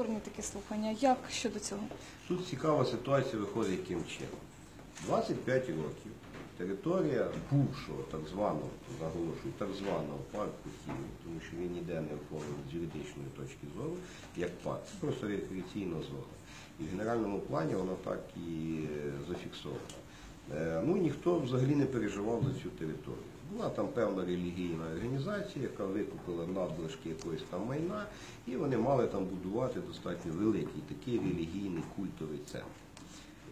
повторні такі слухання. Як щодо цього? Тут цікава ситуація виходить яким чином. 25 років територія бувшого так званого, наголошую, так званого парку Хімії, тому що він ніде не оформлений з юридичної точки зору, як парк. Це просто рекреаційна зона. І в генеральному плані вона так і е, зафіксована. Е, Ну, ніхто взагалі не переживав за цю територію. Була там певна релігійна організація, яка викупила надлишки якоїсь там майна, і вони мали там будувати достатньо великий такий релігійний культовий центр.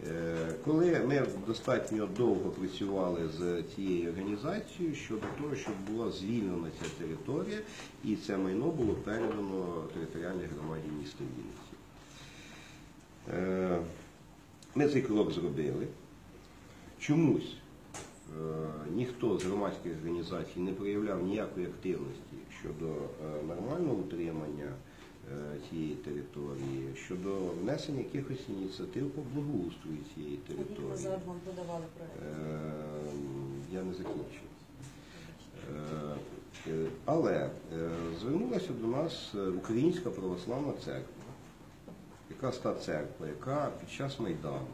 Е, Коли ми достатньо довго працювали з цією організацією щодо того, щоб була звільнена ця територія, і це майно було передано територіальній громаді міста Вінниці. Е, Ми цей крок зробили. Чомусь ніхто з громадських організацій не проявляв ніякої активності щодо е, нормального утримання е, цієї території, щодо внесення якихось ініціатив по благоустрою цієї території. Е, Я не закінчив. Але звернулася до нас Українська православна церква, яка ста церква, яка під час Майдану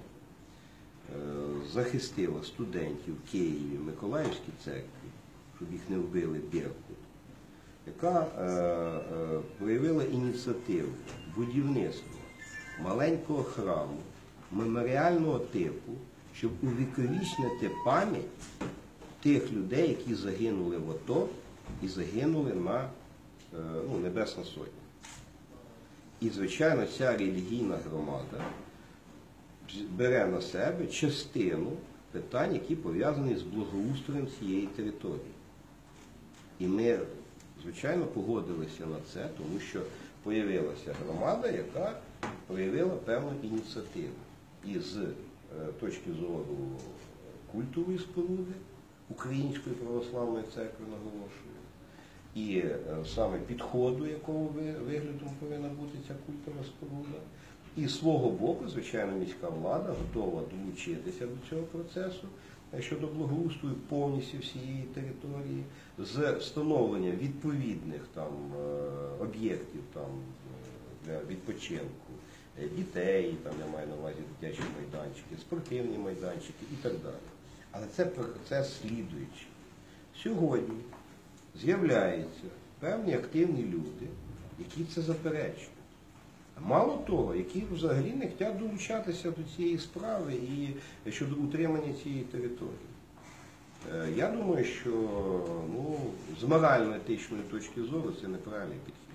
захистила студентів Києві, Миколаївській церкві, щоб їх не вбили Беркут, яка е, е, проявила ініціативу будівництва маленького храму меморіального типу, щоб увіковічнити пам'ять тих людей, які загинули в АТО і загинули на е, ну, Небесна Сотня. І, звичайно, ця релігійна громада бере на себе частину питань, які пов'язані з благоустроєм цієї території. І ми, звичайно, погодилися на це, тому що появилася громада, яка проявила певну ініціативу. І з е, точки зору культової споруди Української православної церкви наголошую, і е, саме підходу, якого виглядом повинна бути ця культова споруда. І з свого боку, звичайно, міська влада готова долучитися до цього процесу е, щодо благоустрою повністю всієї території, з встановлення відповідних там е, об'єктів там е, для відпочинку дітей, там я маю на увазі дитячі майданчики, спортивні майданчики і так далі. Але це процес слідуючий. Сьогодні з'являються певні активні люди, які це заперечують. Мало того, які взагалі не хочуть долучатися до цієї справи і щодо утримання цієї території. Е, Я думаю, що ну, з морально-етичної точки зору це неправильний підхід.